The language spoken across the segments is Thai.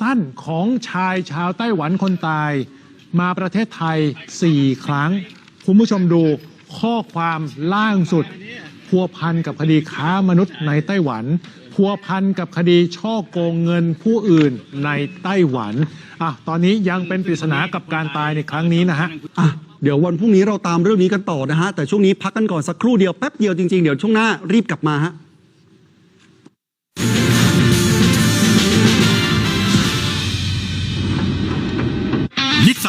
สั้นของชายชาวไต้หวันคนตาย มาประเทศไทย 4 ครั้ง คุณผู้ชมดูข้อความล่างสุด พัวพันกับคดีค้ามนุษย์ในไต้หวัน พัวพันกับคดีช่อโกงเงินผู้อื่นในไต้หวันอะตอนนี้ยังเป็นปริศนากับการตายในครั้งนี้นะฮะอะเดี๋ยววันพรุ่งนี้เราตามเรื่องนี้กันต่อนะฮะ แต่ช่วงนี้พักกันก่อนสักครู่เดียวแป๊บเดียวจริงๆ เดี๋ยวช่วงหน้ารีบกลับมาฮะ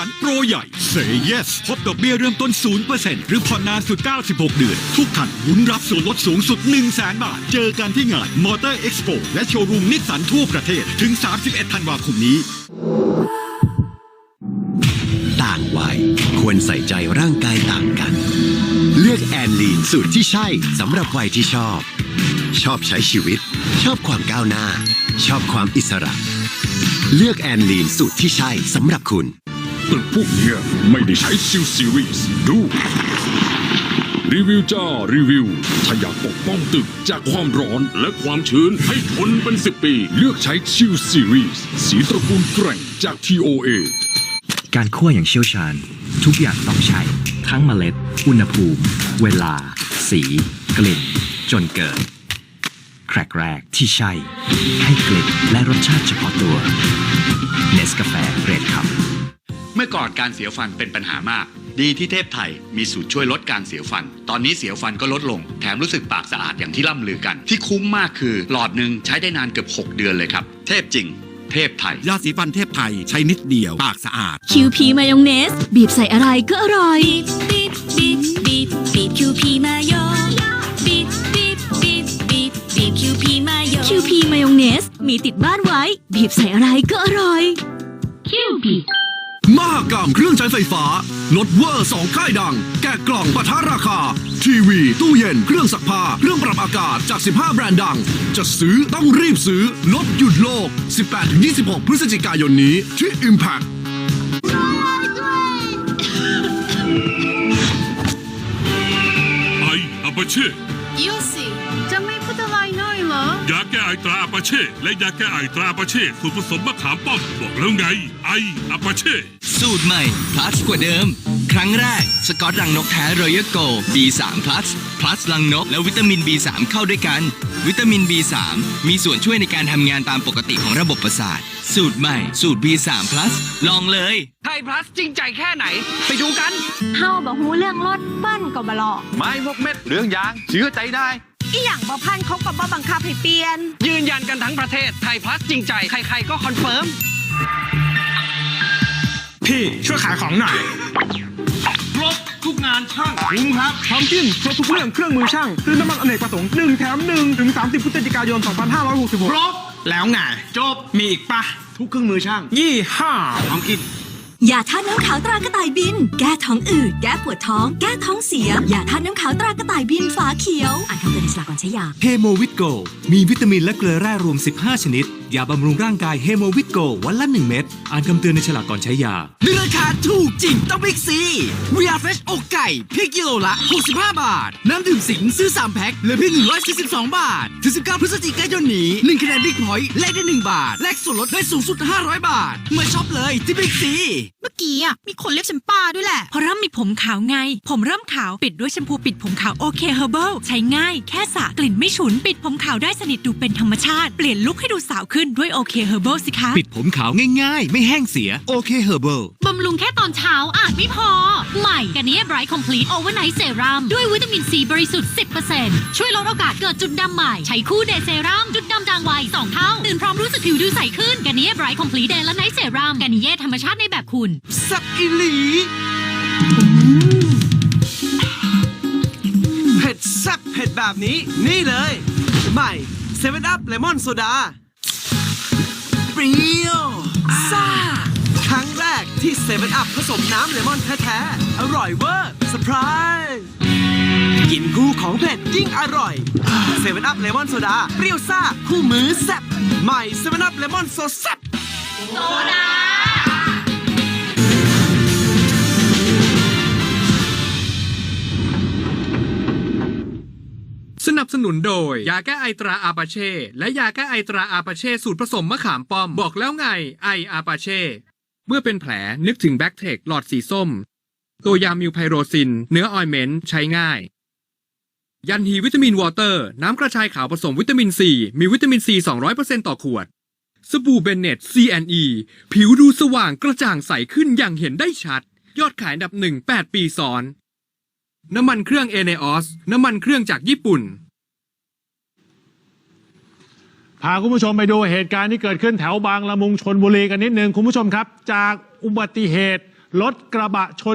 สันโปรใหญ่ Say Yes พบดอกเบี้ยเริ่มต้น 0%หรือผ่อนนานสุด 96 เดือน ทุกคันลุ้นรับส่วนลดสูงสุด 1 0 0 0 0แบาท เจอกันที่งานมอเตอร์เอ็กซ์โปและโชว์รูมนิสสันทั่วประเทศ ถึง 31 ธันวาคมนี้ ต่างวัยควรใส่ใจร่างกายต่างกัน เลือกแอนลีนสูตรที่ใช่สำหรับวัยที่ชอบ ชอบใช้ชีวิต ชอบความก้าวหน้า ชอบความอิสระ เลือกแอนลีนสูตรที่ใช่สำหรับคุณ ตึกพวกเนี้ยไม่ได้ใช้ซิลซีรีส์ดู รีวิวจ้ารีวิว ถ้าอยากปกป้องตึกจากความร้อนและความชื้นให้ทนเป็นสิบปี เลือกใช้ชิลซีรีส์สีตระกูลแกร่งจาก TOA การคั่วอย่างเชี่ยวชาญ ทุกอย่างต้องใช้ ทั้งเมล็ด อุณหภูมิ เวลา สี กลิ่น จนเกิด แครกแรกที่ใช่ ให้กลิ่นและรสชาติเฉพาะตัวเนสกาแฟเรดคัพ เมื่อก่อนการเสียวฟันเป็นปัญหามาก ดีที่เทพไทยมีสูตรช่วยลดการเสียวฟัน ตอนนี้เสียวฟันก็ลดลง แถมรู้สึกปากสะอาดอย่างที่ล่ำลือกัน ที่คุ้มมากคือหลอดหนึ่งใช้ได้นานเกือบ 6 เดือนเลยครับ เทพจริง เทพไทย ยาสีฟันเทพไทยใช้นิดเดียว ปากสะอาด คิวพีมายองเนส บีบใส่อะไรก็อร่อย บีบบีบบีบบีบคิวพีมาโยบีบบีบบีบบีบบีบคิวพีมาโยคิวพีมายองเนส มีติดบ้านไว้ บีบใส่อะไรก็อร่อยคิวพี มหกรรมเครื่องใช้ไฟฟ้าลดเวอร์สองค่ายดัง แกะกล่องปะทะราคา ทีวี ตู้เย็น เครื่องซักผ้า เครื่องปรับอากาศจาก 15 แบรนด์ดัง จะซื้อต้องรีบซื้อ ลดหยุดโลก 18-26 พฤศจิกายนนี้ที่ Impact ไออัปเช่ ยูสิ ไอตราอัปเช่และยาแก้ไอตราอัปเช่สูตรผสมมะขามป้อมบอกแล้วไง ไออัปเช่สูตรใหม่ plus กว่าเดิม ครั้งแรก สกอตรังนกแท้รอยัลโก B3 plus plus รังนก และวิตามิน B3 เข้าด้วยกัน วิตามิน B3 มีส่วนช่วยในการทำงานตามปกติของระบบประสาท สูตรใหม่ สูตร B3 plus ลองเลยไทยพลัสจริงใจแค่ไหน ไปดูกันเฮาบอกหูเรื่องรถเปิ้นก็บลอกไม้พวกเม็ดเรื่องยางเชื่อใจได้ อีหยังบ่พันเขาก็บ่บังคับให้เปลี่ยน ยืนยันกันทั้งประเทศไทยพลัสจริงใจ ใครๆก็คอนเฟิร์ม พี่ช่วยขายของหน่อย ครบทุกงานช่างคุ้มครับพร้อมจิ้มครบทุกเรื่องเครื่องมือช่างซื้อน้ำมันอเนกประสงค์1แถม1ถึง 30พฤศจิกายน 2566 ครบแล้วไงจบมีอีกปะทุกเครื่องมือช่าง ยี่ห้า พร้อมกินยาทาน้ำขาวตรากระต่ายบิน แก้ ท้องอืด แก้ปวดท้อง แก้ท้องเสียยาทาน้ำขาวตรากระต่ายบินฝาเขียว อ่านคำเตือนในฉลากก่อนใช้ยาเฮโมวิตโกมีวิตามินและเกลือแร่รวม 15 ชนิด ยาบำรุงร่างกายเฮโมวิตโกวันละ 1 เม็ด อ่านคำเตือนในฉลากก่อนใช้ยาราคาถูกจริงต้องบิ๊กซีเวียเฟชอกไก่เพียงกิโลละ 65 บาท น้ำดื่มสิงซื้อ 3 แพ็คเหลือเพียง142 บาท ถึง 19 พฤศจิกายนนี้1คะแนนบิ๊กพอยต์แลกได้ 1 บาท แลกส่วนลดได้สูงสุด 500 บาท มาช็อปเลยที่บิ๊กซี เมื่อกี้อะมีคนเรียกฉันป้าด้วยแหละเพราะเริ่มมีผมขาวไง ผมเริ่มขาวปิดด้วยแชมพูปิดผมขาวโอเคเฮอร์เบิลใช้ง่ายแค่สระกลิ่นไม่ฉุน ปิดผมขาวได้สนิทดูเป็นธรรมชาติ เปลี่ยนลุคให้ดูสาวขึ้นด้วยโอเคเฮอร์เบิลสิคะปิดผมขาวง่ายๆ ไม่แห้งเสียโอเคเฮอร์เบิลบำรุงแค่ตอนเช้าอาจไม่พอ ใหม่กันนี้ไบรท์คอมพลีทโอเวอร์ไนท์เซรั่มด้วยวิตามินซีบริสุทธิ์ 10%ช่วยลดโอกาสเกิดจุดดำใหม่ ใช้คู่เดย์เซรั่มจุดดำจางไว2เท่าตื่นพร้อมรู้สึกผิวดูใสขึ้นกันนี้ไบรท์คอมพลีทเดย์และไนท์เซรั่มกันนี้ธรรมชาติในแบบคุณสับอิลี ดแบบนี้ นี่เลยใหม่เซเว่นอัพเลมอนโซดาเปรี้ยวซ่าครั้งแรกที่เซเว่นอัพผสมน้ำเลมอนแท้ๆ อร่อยเวอร์เซอร์ไพรส์กินคู่ของเผ็ดยิ่งอร่อยเซเว่นอัพเลมอนโซดาเปรี้ยวซ่าคู่มือแซ่บใหม่เซเว่นอัพเลมอนโซแซ่บ สนับสนุนโดย ยาแก้ไอตราอาปาเช่ และยาแก้ไอตราอาปาเช่สูตรผสมมะขามป้อม บอกแล้วไง ไออาปาเช่ เมื่อเป็นแผลนึกถึงแบ็กเทคหลอดสีส้ม ตัวยามิวไพโรซิน เนื้อออยเมนต์ใช้ง่าย ยันฮีวิตามินวอเตอร์ น้ำกระชายขาวผสมวิตามินซีมีวิตามินซี200%ต่อขวด สบู่เบนเน็ต CNE ผิวดูสว่างกระจ่างใสขึ้นอย่างเห็นได้ชัด ยอดขายอันดับหนึ่ง8ปีซ้อน น้ำมันเครื่องเอเนออสน้ำมันเครื่องจากญี่ปุ่น พาคุณผู้ชมไปดูเหตุการณ์ที่เกิดขึ้นแถวบางละมุงชนบุรีกันนิดนึงคุณผู้ชมครับ จากอุบัติเหตุรถกระบะชน